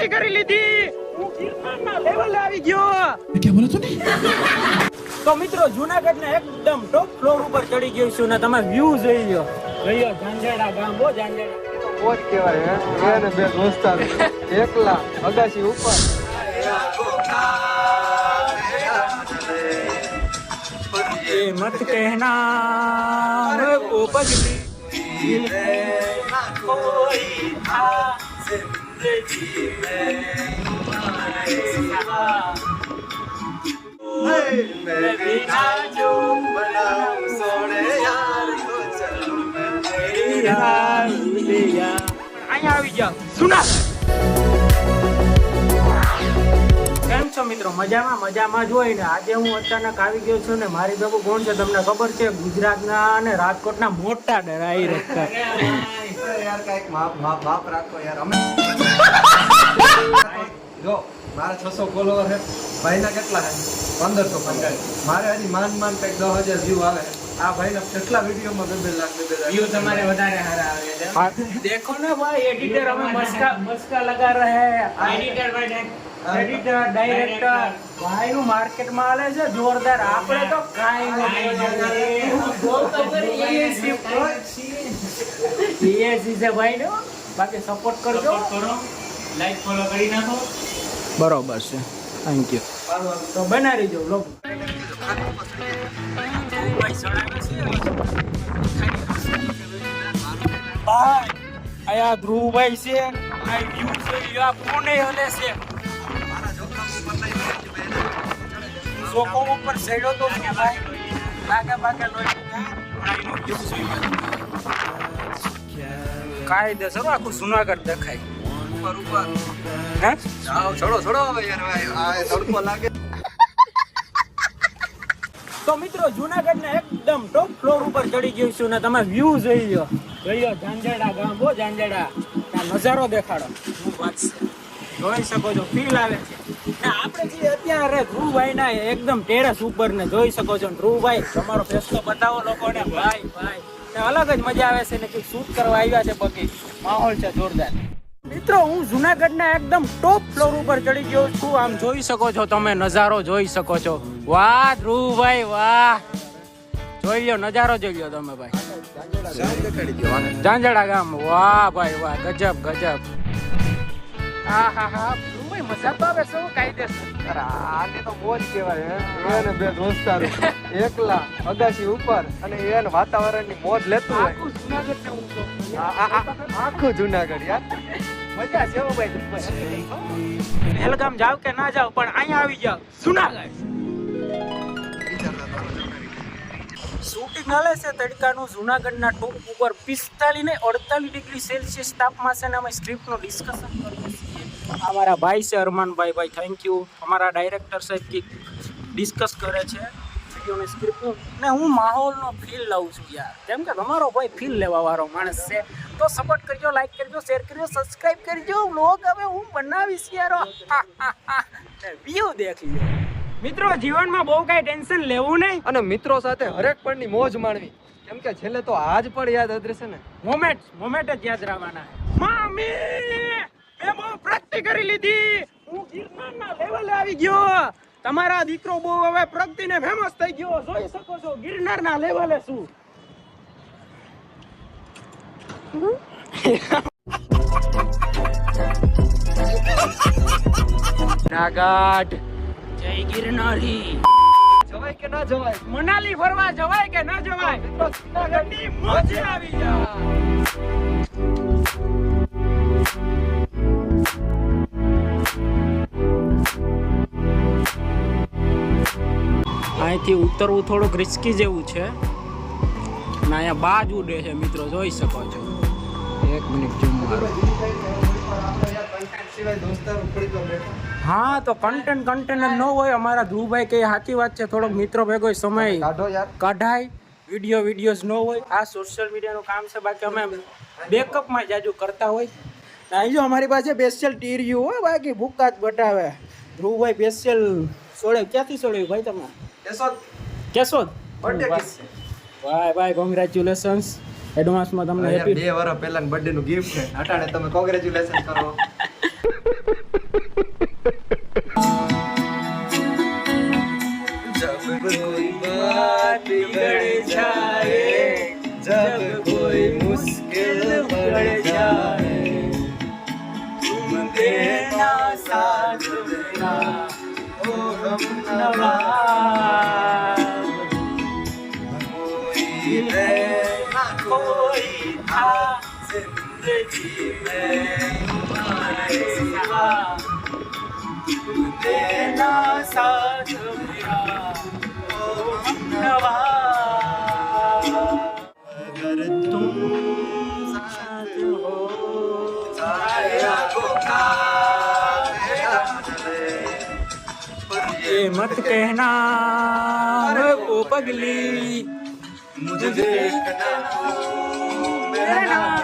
પ્રગતિ કરી લીધી હું ગિરનારના લેવલે આવી ગયો क्या बोला तूने તો મિત્રો જુનાગઢ ને એકદમ ટોપ ફ્લોર ઉપર ચડી ગયું છું ને તમે વ્યૂ જોઈ લો જોયો ઝાંઝેડા ગામ બો ઝાંઝેડા મોજ કહેવાય હે એ અને બે દોસ્તાર એકલા અગાસી ઉપર ये मत कहना मैं वो पगली है ना कोई था जिंदगी में तुम्हारे सिवा। मैं बिना जो बनाऊं सोने यार को चलो मैं तेरी यार लिया અહીંયા આવી જાઓ સુના કેમ છો મિત્રો મજામાં મજામાં જ હોય ને આજે હું અચાનક આવી ગયો છું ને મારી બાબુ કોણ છે તમને ખબર છે ગુજરાતના અને રાજકોટના મોટા ડરાઈ રખતા મારે હજી માન માન કંઈક દસ હજાર વ્યૂ આવે આ ભાઈના કેટલા વિડીયોમાં બે બે તમારે વધારે દેખો ને ભાઈ એડિટર અમે મસ્કા લગા રહે ભાઈ માર્કેટમાં આલે છે જોરદાર. આપણે છે ભાઈ નો બાકી સપોર્ટ કરજો. કરો. લાઈક ફોલો કરી નાખો. બરોબર છે. થેન્ક યુ તો બનાવી જો લોક ભાઈ આયા ધ્રુવભાઈ છે. આ વ્યૂ છે આ કોને હલે છે? જોખમ ઉપર ચડ્યો તો ભાઈ? ભાગે ભાગે લોહી કાયદેસર આખું જુનાગઢ દેખાય. ઉપર ઉપર. હે? જાઓ છોડો છોડો હવે યાર ભાઈ. આ તડકો લાગે. તો મિત્રો જુનાગઢ ને એકદમ ટોપ ફ્લોર ઉપર ચડી ગયું છું ને તમે વ્યૂ જોઈ લો જોયો ઝાંઝેડા ગામ બો ઝાંઝેડા. આ નજારો દેખાડો. શું વાત છે? જોઈ શકો છો ફીલ આવે છે. આપણે જે અત્યારે ધ્રુવભાઈ ના એકદમ ટેરેસ ઉપર ને જોઈ શકો છો ધ્રુવભાઈ, તમારો ફેસલો બતાવો લોકોને. ભાઈ ભાઈ. અલગ જ મજા આવે છે ને કે શૂટ કરવા આવ્યા છે બગી માહોલ છે જોરદાર. મિત્રો, હું જુનાગઢના એકદમ ટોપ ફ્લોર ઉપર ચડી ગયો છું. આમ જોઈ શકો છો તમે, નજારો જોઈ શકો છો. વાહ, ધ્રુવભાઈ, વાહ. જોઈ લ્યો નજારો જોઈ લ્યો તમે ભાઈ. ઝાંઝડા ગામ. વાહ, ભાઈ, વાહ. ગજબ ગજબ. હા હા હા ધ્રુવભાઈ મજા તો આવે શું કાયદેસર અરે આને તો મોજ કહેવાય હે. એ બે દોસ્તાર એકલા અગાસી ઉપર અને એને વાતાવરણની મોજ લેતું હોય. આખું જુનાગઢ ને હું તો આ- આ- આ- આખું જુનાગઢ યાર. મજા છે હો ભાઈ પહેલગામ જાવ કે ના જાવ પણ અહીંયા આવી જાવ. જુનાગઢ. શૂટિંગ હાલે છે તડકાનું જુનાગઢના ટોપ ઉપર પિસ્તાલીસ ને અડતાલીસ ડિગ્રી સેલ્સિયસ તાપમાન છે ને અમે સ્ક્રિપ્ટનું ડિસ્કશન કરીએ છીએ અમારા ભાઈ છે અરમાનભાઈ. ભાઈ થેન્ક યુ અમારા ડાયરેક્ટર સાહેબ કે ડિસ્કસ કરે છે. વિડીયોની સ્ક્રિપ્ટનું ને હું માહોલનો ફીલ લઉં છું યાર. કેમ કે તમારો ભાઈ ફીલ લેવા વાળો માણસ છે. તો સપોર્ટ કરજો લાઈક કરજો શેર કરજો સબસ્ક્રાઈબ કરજો. લોગ હવે હું બનાવીશ યાર. વ્યૂ દેખી લો મિત્રો જીવનમાં બહુ કાંઈ ટેન્શન લેવું નહીં. અને મિત્રો સાથે હરેક પણની મોજ માણવી. કેમ કે છેલ્લે તો આજ પણ યાદ રહેશે ને. મોમેન્ટ મોમેન્ટ જ યાદ રાખવાના મામી! પ્રગતિ કરી લીધી. હું ગિરનારના લેવલે આવી ગયો. તમારા દીકરો બહુ હવે પ્રગતિને ફેમસ થઈ ગયો. જોઈ શકો છો ગિરનારના લેવલે શું. જય ગિરનારી. જવાય કે ના જવાય? મનાલી ફરવા જવાય કે ના જવાય? તો મોજે આવી જા. અહીંથી ઉતરવું થોડુંક રિસ્કી જેવું છે. અને અહીંયા બાજ ઉડે છે મિત્રો જોઈ શકો છો. એક મિનિટ જો મારો. હા તો કન્ટેન્ટ કન્ટેન્ટ ન હોય અમારા ધ્રુવભાઈ કે સાચી વાત છે થોડોક મિત્રો ભેગો સમય કાઢો યાર. કઢાય વીડિયો વિડીયોઝ ન હોય. આ સોશિયલ મીડિયાનું કામ છે બાકી અમે બેકઅપમાં જાજુ કરતા હોય. અહીં જો અમારી પાસે સ્પેશિયલ ટીરિયું હોય બાકી ભૂકા જ બટાવે. ધ્રુવભાઈ સ્પેશિયલ સોળે ક્યાંથી સોળ્યું ભાઈ તમે કેશોદ. બર્થડે વાય ભાઈ ભાઈ કોંગ્રેચ્યુલેશન્સ એડવાન્સમાં તમને હેપી બે વર્ષ પહેલા બર્થડે નું ગિફ્ટ છે. અટાણે તમે કોંગ્રેચ્યુલેશન કરો. देना साथ मेरा ओ नवा अगर तुम साथ हो साया को का मत कहना ओ पगली। मुझे देखना मेरा नाम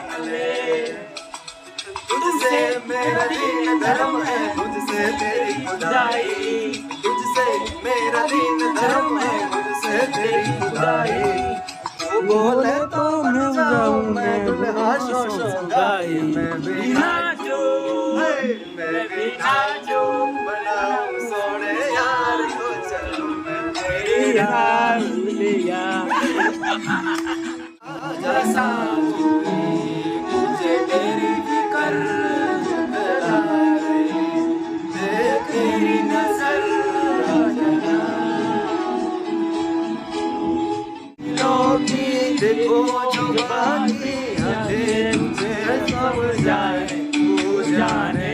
तुझसे मेरा दीन धर्म है मुझसे तेरी खुदाई। तुझसे मेरा दीन धर्म है। देख तेरी नजर जला दिलों की देखो जो बाकी है मुझे सब जाए तू जाने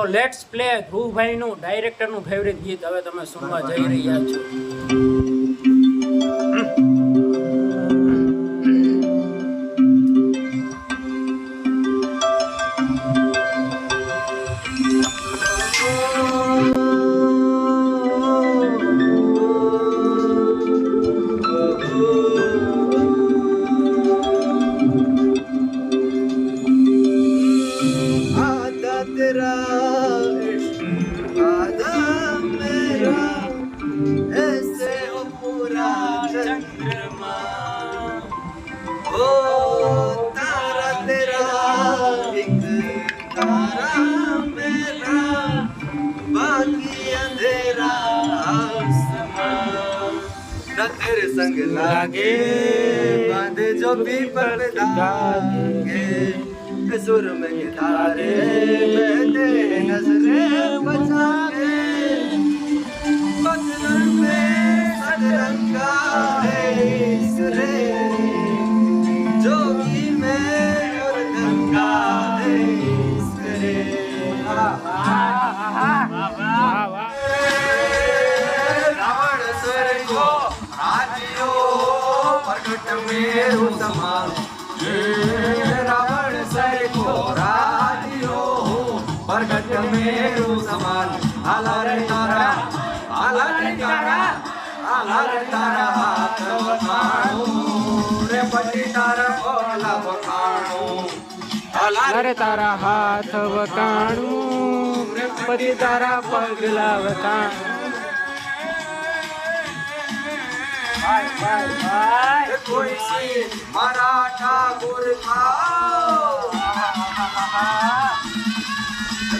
તો લેટ્સ પ્લે ધ્રુવભાઈનું ડાયરેક્ટરનું ફેવરિટ ગીત હવે તમે સુનવા જઈ રહ્યા છો. न तेरे संग लागे बांधे जो भी पर धागे सुर में गिटारे बहते नजरे बचा के बदन में सदरंगा है इसरे સંકટ મેરું તમારું. રાવણ સરખો રાજ્યો પ્રગટ મેરું સમાન આલાર તારા આલાર તારા આલાર તારા હાથ વખાણું રે પછી તારા ઓલા વખાણું. આલાર તારા હાથ વખાણું. રે તારા પગલા વખાણું. ખુરશી મારા ઠાકુર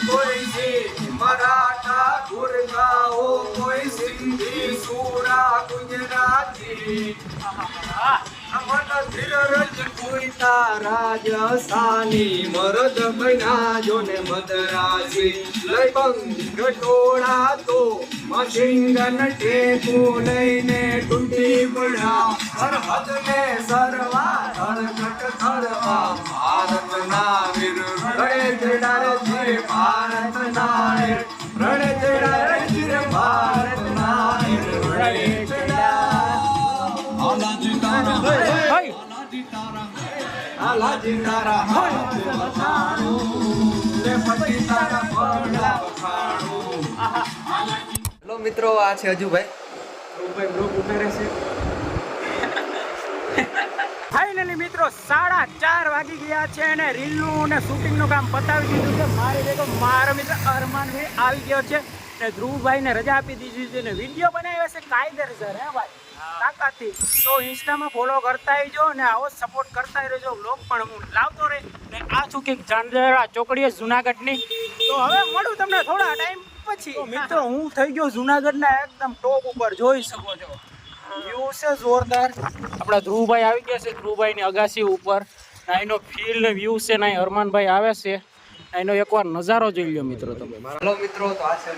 ખુરશી મારા ઠાકુર ગાઓ કોઈ સિંધી સુરા ગુજરાતી. રાજસ્થાની મરદ બનાજો ને મદરાજી. લઈ બંગ ટોળા તો મશીન ટેકુ લઈને તૂટી પડ્યા. સરહદ ને સરવા ધડકટ ભારત ભારતના વીર રડે જેડા રે જે ભારતના વીર. રડે જેડા રે જે ભારતના વીર. રડે જેડા ભાઈ આલાજી તારા હાથ વખાણું રે પતિ તારા પગલા વખાણું હેલો મિત્રો આ છે રહેશે ફાઇનલી મિત્રો સાડા ચાર વાગી ગયા છે અને રીલનું અને શૂટિંગનું કામ પતાવી દીધું છે. મારી ભેગો મારો મિત્ર અરમાનભાઈ આવી ગયો છે ને ધ્રુવભાઈને રજા આપી દીધી છે ને વીડિયો બનાવ્યો છે કાયદેસર હે ભાઈ? તાકાતથી. તો ઇન્સ્ટામાં ફોલો કરતા આવજો અને આવો સપોર્ટ કરતા રહેજો. બ્લોગ પણ હું લાવતો રહે ને આ છું કે જાણજરા ચોકડીએ જુનાગઢની? તો હવે મળું તમને થોડા ટાઈમ પછી. તો મિત્રો હું થઈ ગયો જુનાગઢના એકદમ ટોપ ઉપર જોઈ શકો છો. વ્યૂ છે જોરદાર. આપણા ધ્રુવભાઈ આવી ગયા છે ધ્રુવભાઈની અગાસી ઉપર. ના એનો ફીલ ને વ્યૂ છે ના હરમાનભાઈ આવે છે. એનો એકવાર નજારો જોઈ લો મિત્રો તમે. હેલો મિત્રો તો આ છે